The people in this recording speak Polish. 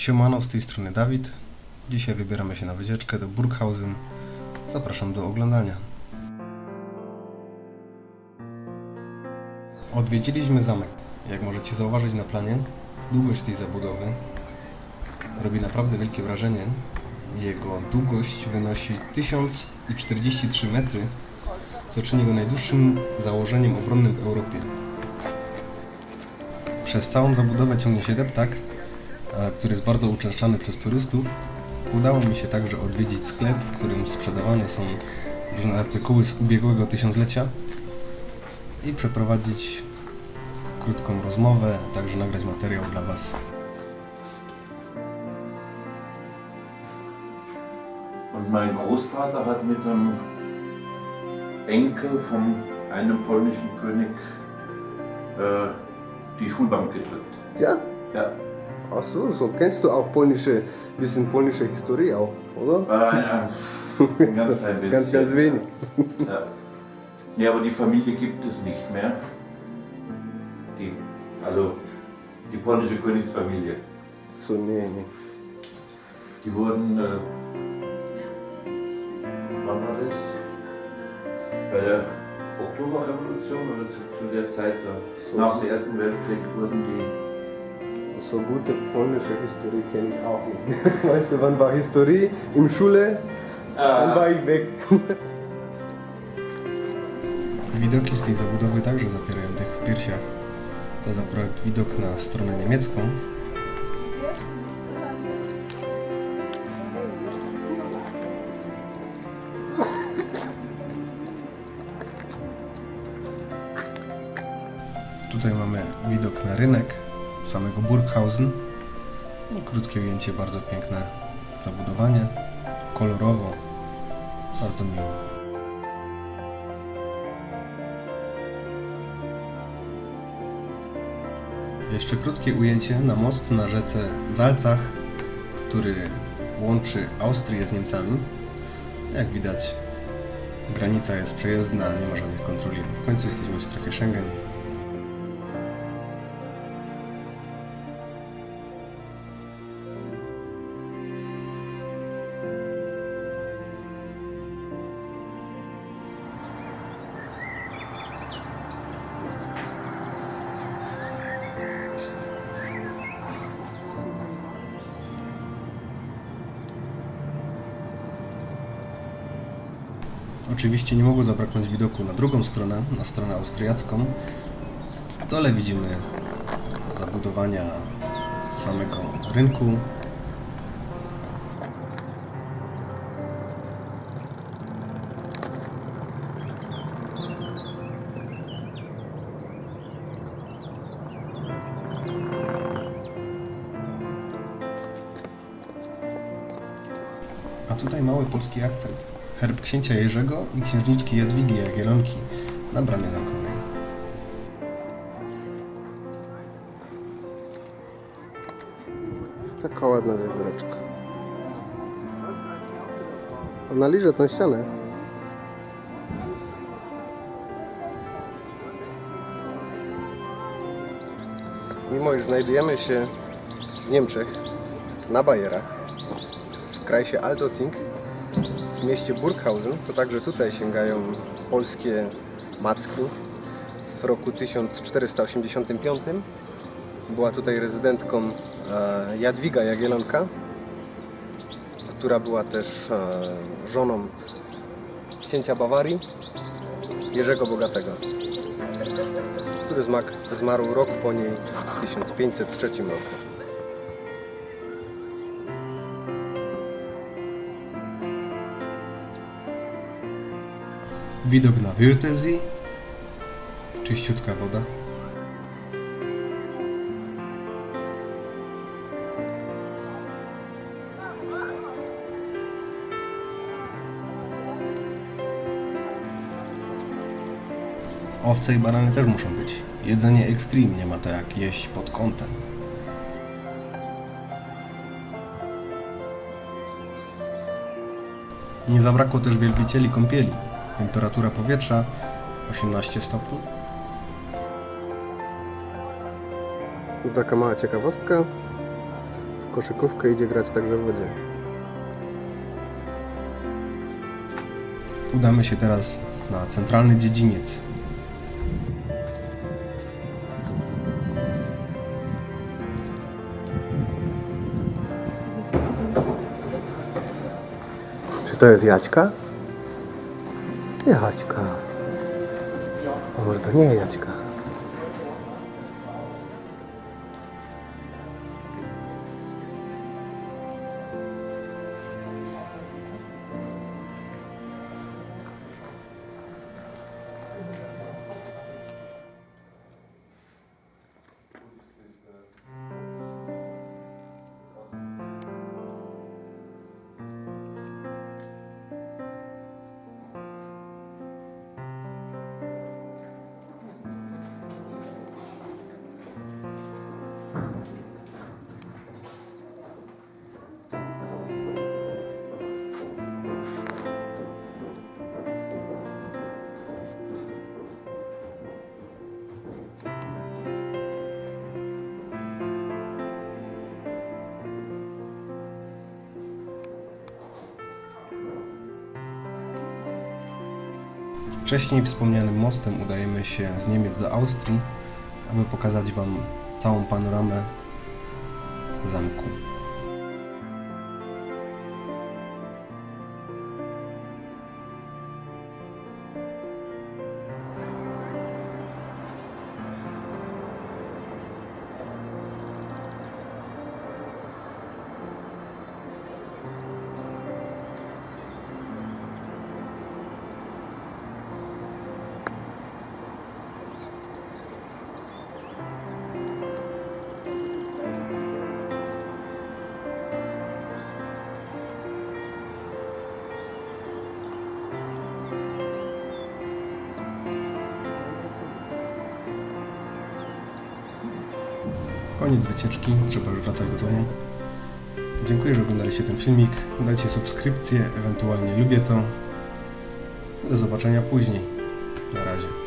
Siemano, z tej strony Dawid. Dzisiaj wybieramy się na wycieczkę do Burghausen. Zapraszam do oglądania. Odwiedziliśmy zamek. Jak możecie zauważyć na planie, długość tej zabudowy robi naprawdę wielkie wrażenie. Jego długość wynosi 1043 metry, co czyni go najdłuższym założeniem obronnym w Europie. Przez całą zabudowę ciągnie się deptak, który jest bardzo uczęszczany przez turystów. Udało mi się także odwiedzić sklep, w którym sprzedawane są różne artykuły z ubiegłego tysiąclecia i przeprowadzić krótką rozmowę, a także nagrać materiał dla Was. Und mein Großvater hat mit dem Enkel von einem polnischen König äh, die Schulbank gedrückt. Ja? Ja, Ach so, so kennst du auch polnische, bisschen polnische Historie auch, oder? äh, ein ganz klein bisschen. Ganz, ganz wenig. Ja. Nee, aber die Familie gibt es nicht mehr. Die, also die polnische Königsfamilie. So, nee, nee. Die wurden, äh, wann war das? Bei der Oktoberrevolution oder zu, zu der Zeit da, So. nach dem Ersten Weltkrieg wurden die So gute polnische Historie kenne ich auch nicht. Weißt du, wann war Historie? Im Schule, dann war ich weg. Widoki z tej zabudowy także zapierają tych w piersiach. To jest akurat widok na stronę niemiecką. Tutaj mamy widok na rynek samego Burghausen. I krótkie ujęcie, bardzo piękne zabudowanie, kolorowo, bardzo miło. Jeszcze krótkie ujęcie na most na rzece Zalcach, który łączy Austrię z Niemcami. Jak widać, granica jest przejezdna, nie ma żadnych kontroli. W końcu jesteśmy w strefie Schengen. Oczywiście nie mogło zabraknąć widoku na drugą stronę, na stronę austriacką. W dole widzimy zabudowania samego rynku. A tutaj mały polski akcent. Herb księcia Jerzego i księżniczki Jadwigi Jagiellonki na bramie zamkowej. Taka ładna wiewióreczka. Ona liże tą ścianę. Mimo iż znajdujemy się w Niemczech, na Bajerach, w krajsie Altoting, w mieście Burghausen, to także tutaj sięgają polskie macki. W roku 1485 była tutaj rezydentką e, Jadwiga Jagiellonka, która była też e, żoną księcia Bawarii, Jerzego Bogatego, który zmarł rok po niej w 1503 roku. Widok na Wörthersee, czyściutka woda. Owce i barany też muszą być. Jedzenie extreme, nie ma to jak jeść pod kątem. Nie zabrakło też wielbicieli kąpieli. Temperatura powietrza 18 stopni. Tu taka mała ciekawostka. w koszykówkę, idzie grać także w wodzie. Udamy się teraz na centralny dziedziniec. Czy to jest Jaćka? Jaćka. A może to nie Jaćka? Wcześniej wspomnianym mostem udajemy się z Niemiec do Austrii, aby pokazać Wam całą panoramę zamku. Koniec wycieczki, trzeba już wracać do domu. Dziękuję, że oglądaliście ten filmik. Dajcie subskrypcję, ewentualnie lubię to. Do zobaczenia później. Na razie.